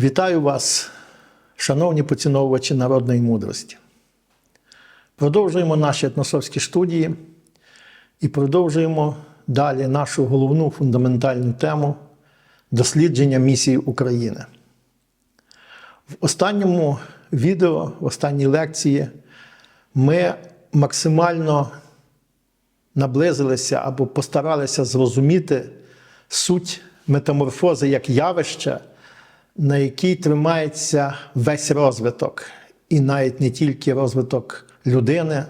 Вітаю вас, шановні поціновувачі народної мудрості. Продовжуємо наші етносовські студії і продовжуємо далі нашу головну фундаментальну тему дослідження місії України. В останньому відео, в останній лекції ми максимально наблизилися або постаралися зрозуміти суть метаморфози як явища, на якій тримається весь розвиток, і навіть не тільки розвиток людини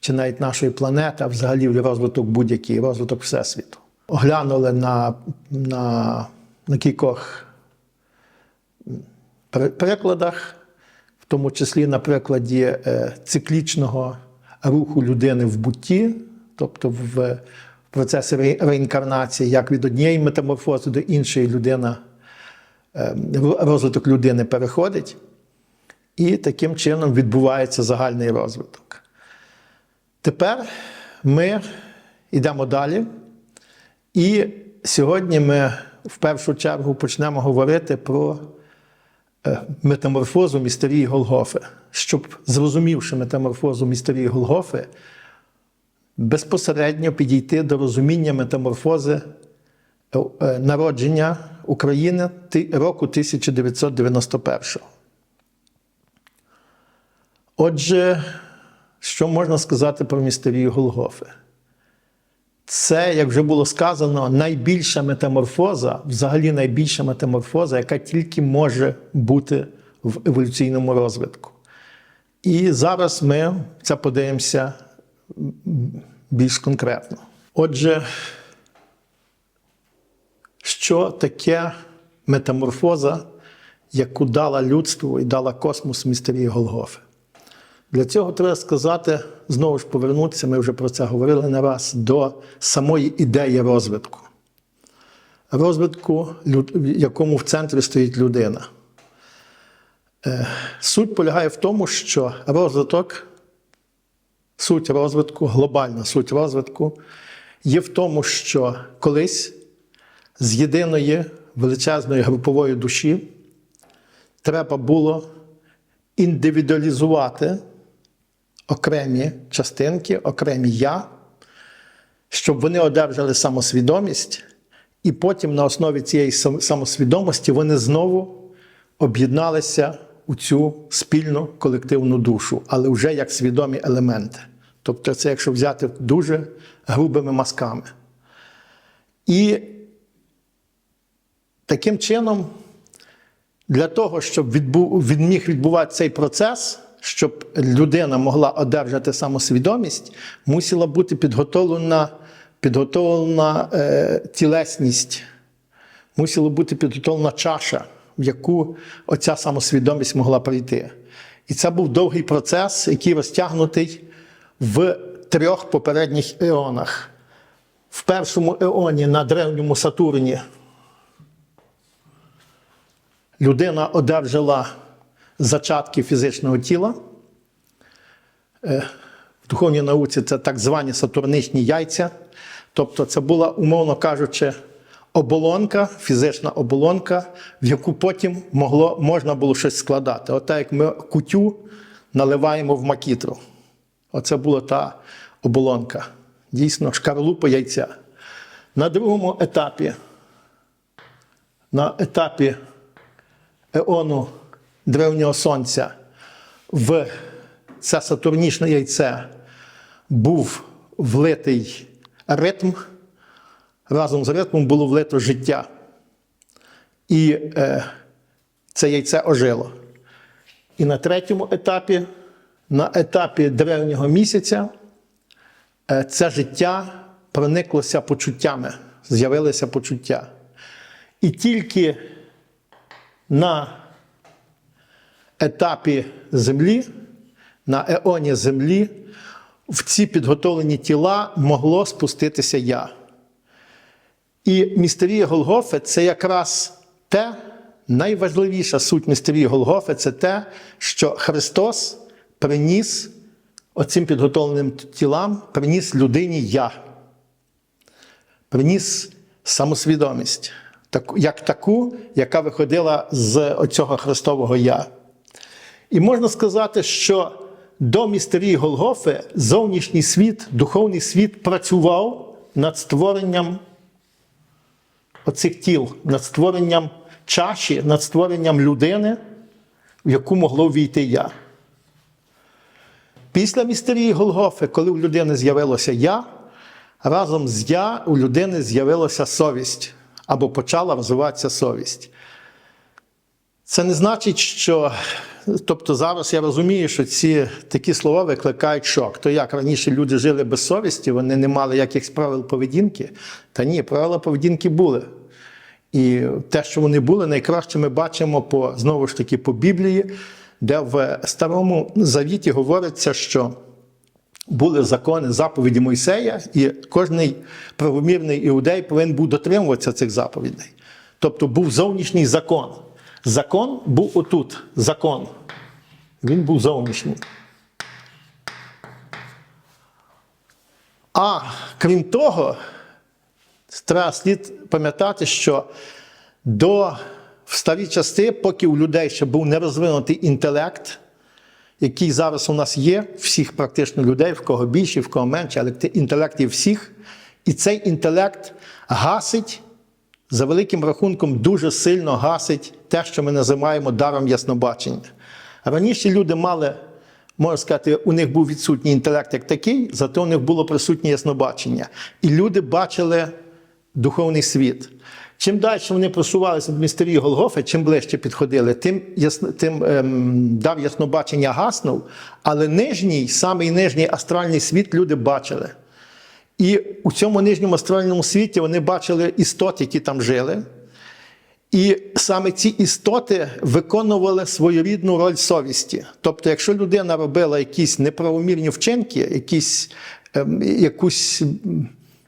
чи навіть нашої планети, а взагалі розвиток будь-який, розвиток Всесвіту. Оглянули на, на, на кількох прикладах, в тому числі на прикладі е, циклічного руху людини в бутті, тобто в процесі реінкарнації, як від однієї метаморфози до іншої людина, розвиток людини переходить, і таким чином відбувається загальний розвиток. Тепер ми йдемо далі. І сьогодні ми в першу чергу почнемо говорити про е, метаморфозу містерії Голгофи. Щоб, зрозумівши метаморфозу містерії Голгофи, безпосередньо підійти до розуміння метаморфози е, е, народження України року 1991. Отже, що можна сказати про містерію Голгофи? Це, як вже було сказано, найбільша метаморфоза, взагалі найбільша метаморфоза, яка тільки може бути в еволюційному розвитку. І зараз ми це подивимося більш конкретно. Отже, що таке метаморфоза, яку дала людству і дала космос містерії Голгофи? Для цього треба сказати, знову ж повернутися, ми вже про це говорили не раз, до самої ідеї розвитку. Розвитку, в якому в центрі стоїть людина. Е, Суть полягає в тому, що розвиток, суть розвитку, глобальна суть розвитку є в тому, що колись з єдиної величезної групової душі треба було індивідуалізувати окремі частинки, окремі я, щоб вони одержали самосвідомість, і потім на основі цієї самосвідомості вони знову об'єдналися у цю спільну колективну душу, але вже як свідомі елементи. Тобто, це якщо взяти дуже грубими мазками. І таким чином для того, щоб відбу, від міг відбувати цей процес, щоб людина могла одержати самосвідомість, мусила бути підготовлена, підготовлена е, тілесність, мусила бути підготовлена чаша, в яку оця самосвідомість могла прийти. І це був довгий процес, який розтягнутий в трьох попередніх еонах. В першому еоні на древньому Сатурні людина одержала зачатки фізичного тіла. Е, В духовній науці це так звані сатурничні яйця. Тобто, це була, умовно кажучи, оболонка, фізична оболонка, в яку потім могло, можна було щось складати. Отак, як ми кутю наливаємо в макітру. Оце була та оболонка. Дійсно, шкарлупа яйця. На другому етапі, на етапі еону древнього сонця в це сатурнічне яйце був влитий ритм. Разом з ритмом було влито життя. І е, це яйце ожило. І на третьому етапі, на етапі древнього місяця, е, це життя прониклося почуттями, з'явилися почуття. І тільки на етапі Землі, на еоні Землі, в ці підготовлені тіла могло спуститися я. І містерія Голгофи це якраз те, найважливіша суть містерії Голгофи це те, що Христос приніс оцим підготовленим тілам, приніс людині я, приніс самосвідомість. Як таку, яка виходила з оцього Христового Я. І можна сказати, що до містерії Голгофи зовнішній світ, духовний світ працював над створенням оцих тіл, над створенням чаші, над створенням людини, в яку могло війти я. Після містерії Голгофи, коли у людини з'явилося я, разом з я у людини з'явилася совість або почала розвиватися совість. Це не значить, що. Тобто зараз я розумію, що ці такі слова викликають шок. То як раніше люди жили без совісті, вони не мали якихось правил поведінки. Та ні, правила поведінки були. І те, що вони були, найкраще ми бачимо по, знову ж таки по Біблії, де в Старому Завіті говориться, що були закони, заповіді Мойсея, і кожний правомірний іудей повинен був дотримуватися цих заповідей. Тобто був зовнішній закон. Закон був отут. Закон. Він був зовнішній. А крім того, треба слід пам'ятати, що до в старі часи, поки у людей ще був нерозвинутий інтелект, який зараз у нас є, всіх практично людей, в кого більше, в кого менше, але інтелект є всіх. І цей інтелект гасить, за великим рахунком, дуже сильно гасить те, що ми називаємо даром яснобачення. Раніше люди мали, можна сказати, у них був відсутній інтелект як такий, зате у них було присутнє яснобачення. І люди бачили духовний світ. Чим далі вони просувалися до містерії Голгофи, чим ближче підходили, тим, ясно, тим ем, дар яснобачення гаснув, але нижній, самий нижній астральний світ люди бачили. І у цьому нижньому астральному світі вони бачили істот, які там жили. І саме ці істоти виконували своєрідну роль совісті. Тобто, якщо людина робила якісь неправомірні вчинки, якісь, ем, якусь,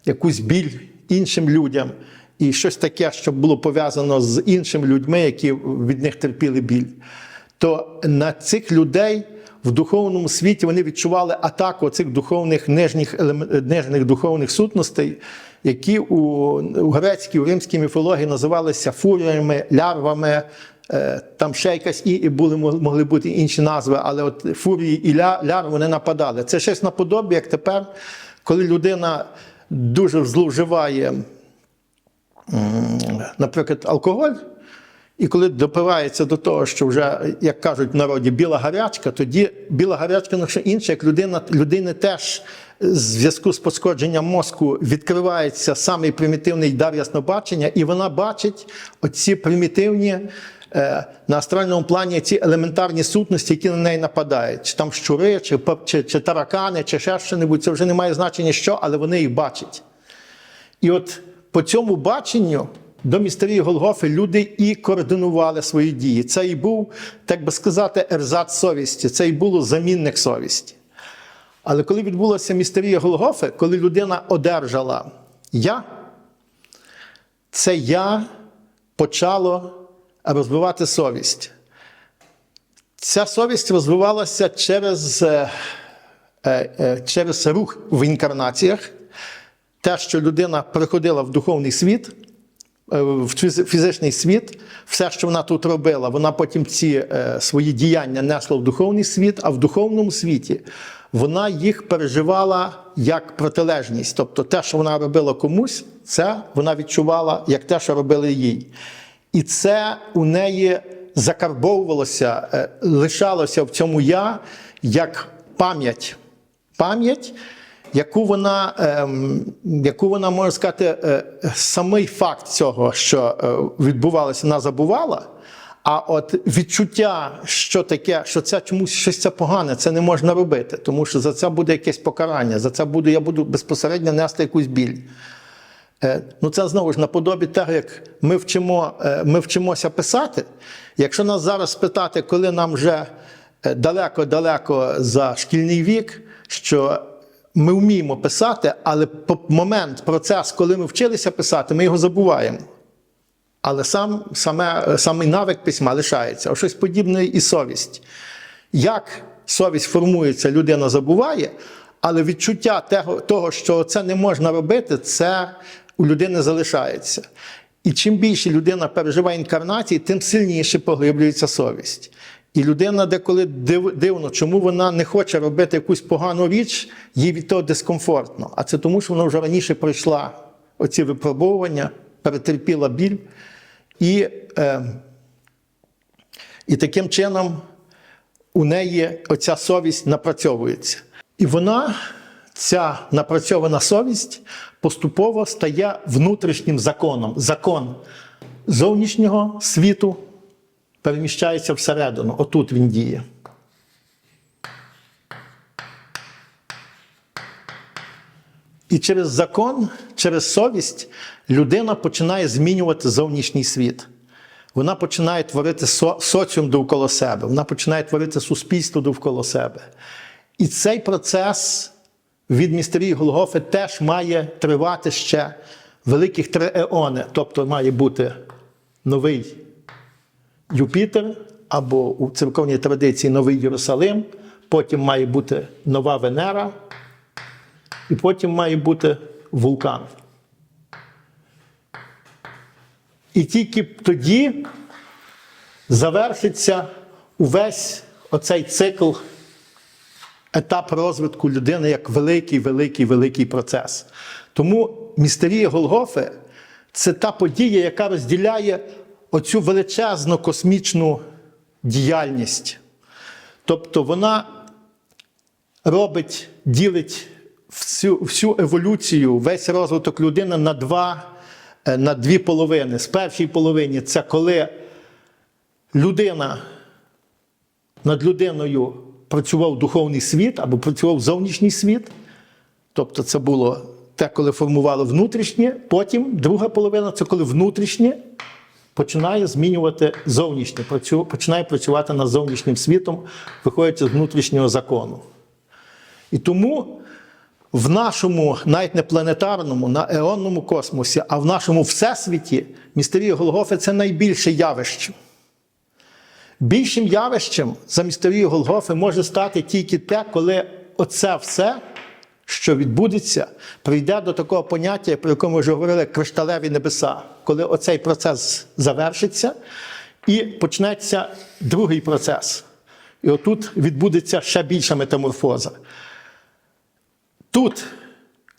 якусь біль іншим людям, і щось таке, що було пов'язано з іншими людьми, які від них терпіли біль, то на цих людей в духовному світі вони відчували атаку цих духовних нижніх, нижніх духовних сутностей, які у, у грецькій, у римській міфології називалися фуріями, лярвами. е, Там ще якась і і були, могли бути інші назви, але от фурії і ля, лярви вони нападали. Це щось наподобі, як тепер, коли людина дуже зловживає наприклад, алкоголь, і коли допивається до того, що вже, як кажуть в народі, біла гарячка, тоді біла гарячка не що інше, як людина, людини теж в зв'язку з пошкодженням мозку відкривається самий примітивний дар яснобачення, і вона бачить оці примітивні. е, На астральному плані ці елементарні сутності, які на неї нападають, чи там щури, чи, чи, чи таракани, чи ще що-небудь, це вже не має значення що, але вони їх бачать. І от по цьому баченню до містерії Голгофи люди і координували свої дії. Це і був, так би сказати, ерзац совісті, це і було замінник совісті. Але коли відбулася містерія Голгофи, коли людина одержала я, це я почало розвивати совість. Ця совість розвивалася через, е, е, через рух в інкарнаціях те, що людина приходила в духовний світ, е, в фізичний світ, все, що вона тут робила, вона потім ці е, свої діяння несла в духовний світ, а в духовному світі вона їх переживала як протилежність. Тобто те, що вона робила комусь, це вона відчувала як те, що робили їй. І це у неї закарбовувалося, е, лишалося в цьому я як пам'ять. Пам'ять, яку вона, ем, яку вона може сказати, е, самий факт цього, що е, відбувалося, вона забувала. А от відчуття, що таке, що це чомусь щось це погане, це не можна робити, тому що за це буде якесь покарання, за це буду, я буду безпосередньо нести якусь біль. Е, Ну, це знову ж наподобі того, як ми, вчимо, ми вчимося писати. Якщо нас зараз спитати, коли нам вже далеко-далеко за шкільний вік, що ми вміємо писати, але момент, процес, коли ми вчилися писати, ми його забуваємо. Але сам, саме, самий навик письма лишається. А щось подібне і совість. Як совість формується, людина забуває, але відчуття того, того, що це не можна робити, це у людини залишається. І чим більше людина переживає інкарнації, тим сильніше поглиблюється совість. І людина деколи див- дивно, чому вона не хоче робити якусь погану річ, їй від того дискомфортно. А це тому, що вона вже раніше пройшла оці випробовування, перетерпіла біль. І, е, і таким чином у неї оця совість напрацьовується. І вона, ця напрацьована совість, поступово стає внутрішнім законом. Закон зовнішнього світу переміщається всередину. Отут він діє. І через закон, через совість людина починає змінювати зовнішній світ. Вона починає творити со- соціум довкола себе, вона починає творити суспільство довкола себе. І цей процес від містерії Голгофи теж має тривати ще великих три еони. Тобто має бути новий Юпітер, або у церковній традиції Новий Єрусалим, потім має бути нова Венера, і потім має бути вулкан. І тільки тоді завершиться увесь оцей цикл, етап розвитку людини як великий, великий, великий процес. Тому містерія Голгофи це та подія, яка розділяє оцю величезну космічну діяльність. Тобто вона робить, ділить всю, всю еволюцію, весь розвиток людини на, два, е, на дві половини. З першої половини це коли людина над людиною працював духовний світ або працював зовнішній світ. Тобто це було те, коли формувало внутрішнє. Потім друга половина це коли внутрішнє починає змінювати зовнішнє, починає працювати над зовнішнім світом, виходячи з внутрішнього закону. І тому в нашому, навіть не планетарному, на еонному космосі, а в нашому всесвіті містерія Голгофи це найбільше явище. Більшим явищем за містерію Голгофи може стати тільки те, коли оце все, що відбудеться, прийде до такого поняття, про яке ми вже говорили, кришталеві небеса, коли оцей процес завершиться, і почнеться другий процес. І отут відбудеться ще більша метаморфоза. Тут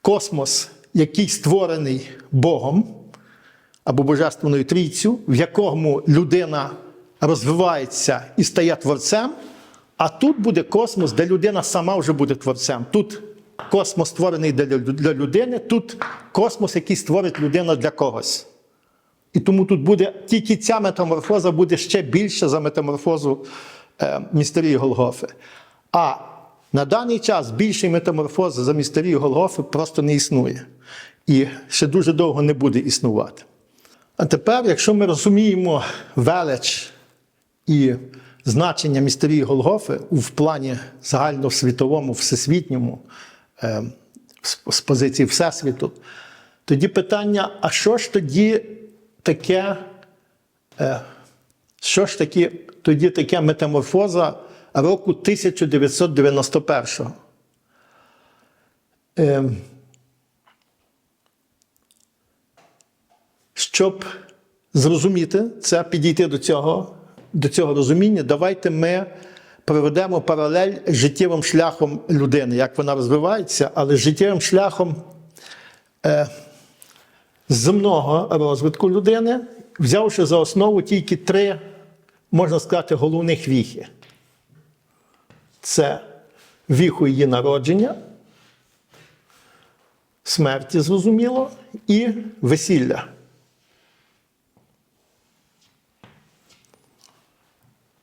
космос, який створений Богом або Божественною трійцю, в якому людина розвивається і стає творцем, а тут буде космос, де людина сама вже буде творцем. Тут космос створений для людини, тут космос, який створить людина для когось. І тому тут буде тільки ця метаморфоза буде ще більша за метаморфозу е, містерії Голгофи. А на даний час більшої метаморфози за містерію Голгофи просто не існує. І ще дуже довго не буде існувати. А тепер, якщо ми розуміємо велич і значення містерії Голгофи в плані загальносвітовому, всесвітньому, е, з позиції Всесвіту, тоді питання: а що ж тоді таке, е, що ж таки, тоді таке метаморфоза року 1991? Е, Щоб зрозуміти це, підійти до цього, до цього розуміння, давайте ми проведемо паралель з життєвим шляхом людини, як вона розвивається, але з життєвим шляхом е, земного розвитку людини, взявши за основу тільки три, можна сказати, головних віхи. Це віху її народження, смерті, зрозуміло, і весілля.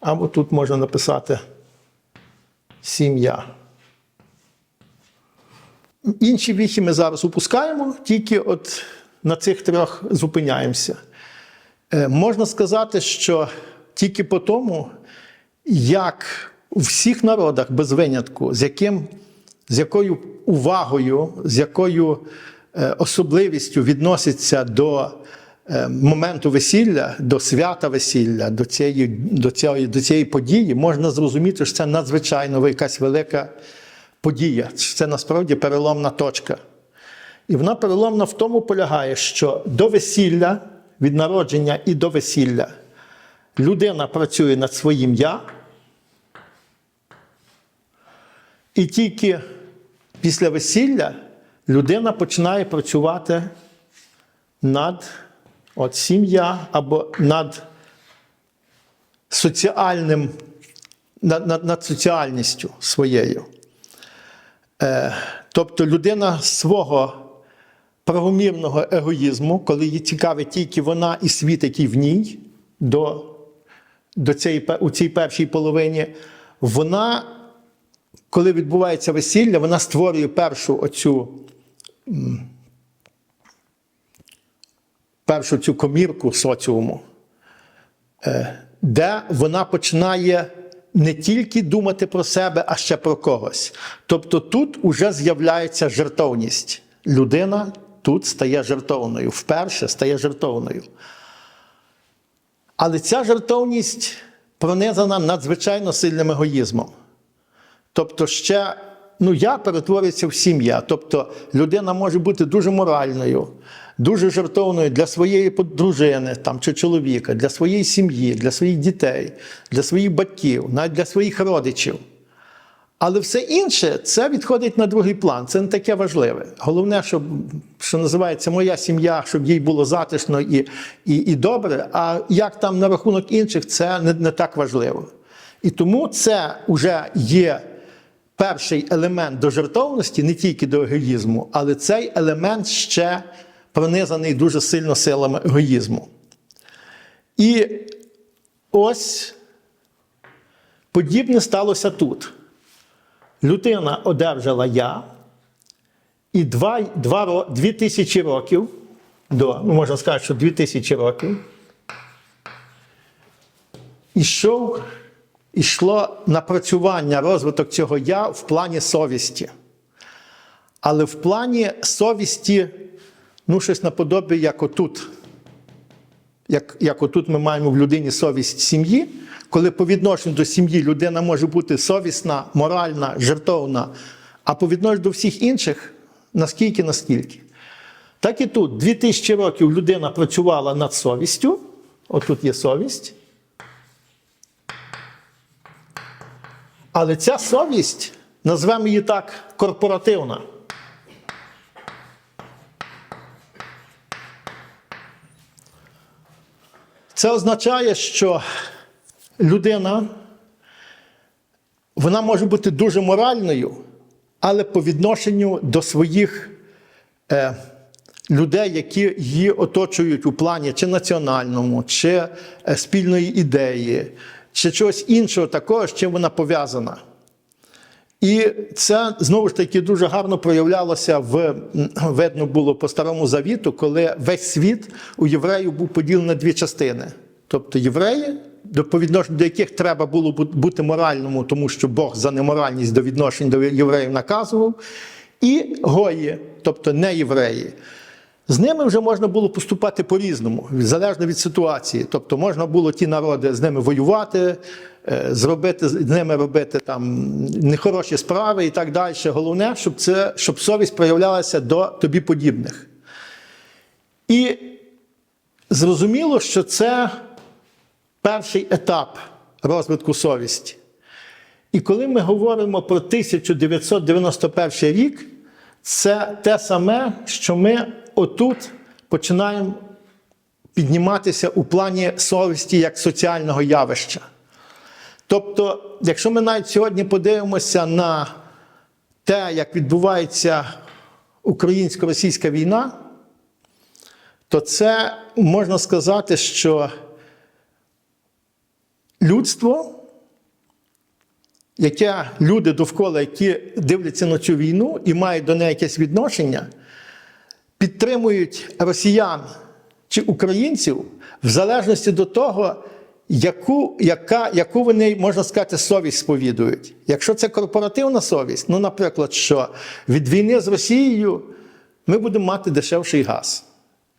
Або тут можна написати сім'я. Інші віхи ми зараз упускаємо, тільки от на цих трьох зупиняємося. Е, можна сказати, що тільки по тому, як у всіх народах без винятку, з, яким, з якою увагою, з якою е, особливістю відносяться до е, моменту весілля, до свята весілля, до цієї, до, цієї, до цієї події, можна зрозуміти, що це надзвичайно якась велика подія. Це насправді переломна точка. І вона переломна в тому полягає, що до весілля від народження і до весілля людина працює над своїм я, і тільки після весілля людина починає працювати над от, сім'я або над соціальним, над, над, над соціальністю своєю. Е, тобто людина свого правомірного егоїзму, коли їй цікавить тільки вона і світ, який в ній, до, до цієї, у цій першій половині, вона, коли відбувається весілля, вона створює першу оцю першу цю комірку соціуму, е, де вона починає не тільки думати про себе, а ще про когось. Тобто тут уже з'являється жертовність. Людина тут стає жертовною, вперше стає жертовною. Але ця жертовність пронизана надзвичайно сильним егоїзмом. Тобто, ще ну, я перетворюється в сім'я. Тобто людина може бути дуже моральною, дуже жертовною для своєї дружини там, чи чоловіка, для своєї сім'ї, для своїх дітей, для своїх батьків, навіть для своїх родичів. Але все інше це відходить на другий план. Це не таке важливе. Головне, щоб що називається моя сім'я, щоб їй було затишно і, і, і добре. А як там на рахунок інших, це не, не так важливо. І тому це вже є перший елемент до жертовності, не тільки до егоїзму, але цей елемент ще пронизаний дуже сильно силами егоїзму. І ось подібне сталося тут. Людина одержала я, і два, два, ро- дві тисячі років до, ну можна сказати, що дві тисячі років, ішов, ішло напрацювання, розвиток цього я в плані совісті. Але в плані совісті, ну, щось наподобі, як отут. Як, як отут ми маємо в людині совість сім'ї, коли по відношенню до сім'ї людина може бути совісна, моральна, жертовна, а по відношенню до всіх інших, наскільки, наскільки. Так і тут 2000 років людина працювала над совістю. Отут є совість. Але ця совість, назвемо її так, корпоративна. Це означає, що людина вона може бути дуже моральною, але по відношенню до своїх е, людей, які її оточують у плані чи національному, чи е, спільної ідеї, чи чогось іншого такого, з чим вона пов'язана. І це знову ж таки дуже гарно проявлялося в видно було по старому завіту, коли весь світ у євреїв був поділений на дві частини. Тобто євреї, до по відношенню до яких треба було бути моральному, тому що Бог за неморальність до відношень до євреїв наказував, і гої, тобто не євреї. З ними вже можна було поступати по-різному, залежно від ситуації. Тобто можна було ті народи з ними воювати, е, зробити з ними робити там нехороші справи і так далі. Головне, щоб це щоб совість проявлялася до тобі подібних. І зрозуміло, що це перший етап розвитку совісті. І коли ми говоримо про 1991 рік, це те саме, що ми отут починаємо підніматися у плані совісті як соціального явища. Тобто, якщо ми навіть сьогодні подивимося на те, як відбувається українсько-російська війна, то це можна сказати, що людство яке люди довкола, які дивляться на цю війну і мають до неї якесь відношення, підтримують росіян чи українців в залежності до того, яку, яка, яку вони, можна сказати, совість сповідують. Якщо це корпоративна совість, ну, наприклад, що від війни з Росією ми будемо мати дешевший газ.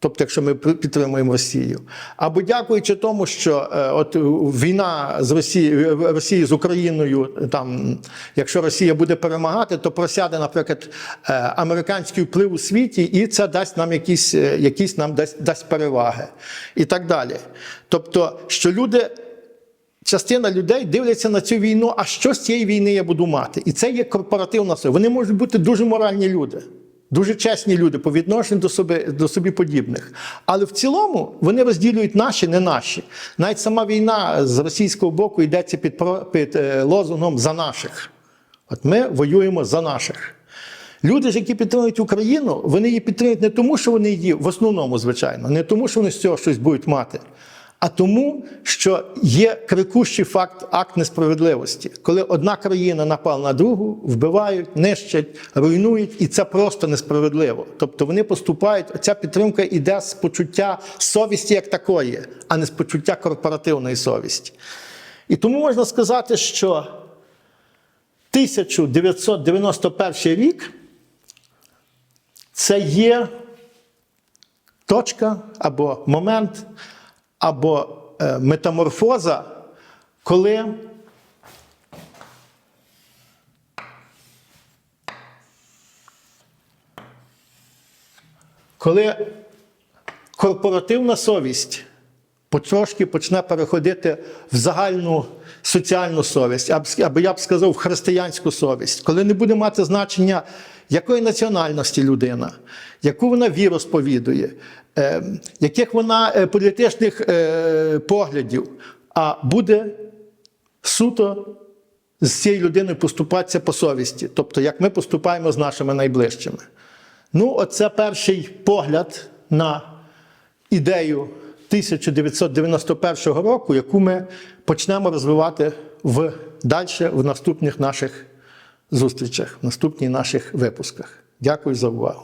Тобто, якщо ми підтримуємо Росію, або дякуючи тому, що е, от е, війна з Росії, Росії з Україною, е, там, якщо Росія буде перемагати, то просяде, наприклад, е, американський вплив у світі, і це дасть нам якісь, е, якісь нам дасть, дасть переваги і так далі. Тобто, що люди. Частина людей дивляться на цю війну, а що з цієї війни я буду мати? І це є корпоративна сила. Вони можуть бути дуже моральні люди, дуже чесні люди по відношенню до собі, до собі подібних. Але в цілому вони розділюють наші, не наші. Навіть сама війна з російського боку йдеться під, під е, лозунгом за наших. От ми воюємо за наших. Люди ж, які підтримують Україну, вони її підтримують не тому, що вони її в основному, звичайно, не тому, що вони з цього щось будуть мати, а тому, що є крикущий факт акт несправедливості, коли одна країна напала на другу, вбивають, нищать, руйнують, і це просто несправедливо. Тобто вони поступають, ця підтримка йде з почуття совісті як такої, а не з почуття корпоративної совісті. І тому можна сказати, що 1991 рік це є точка або момент, або е, метаморфоза, коли коли корпоративна совість потрошки почне переходити в загальну соціальну совість, або я б сказав, християнську совість, коли не буде мати значення, якої національності людина, яку вона віру сповідує, е, яких вона е, політичних е, поглядів, а буде суто з цією людиною поступатися по совісті, тобто як ми поступаємо з нашими найближчими. Ну, оце перший погляд на ідею 1991 року, яку ми почнемо розвивати в далі в наступних наших зустрічах, в наступних наших випусках. Дякую за увагу.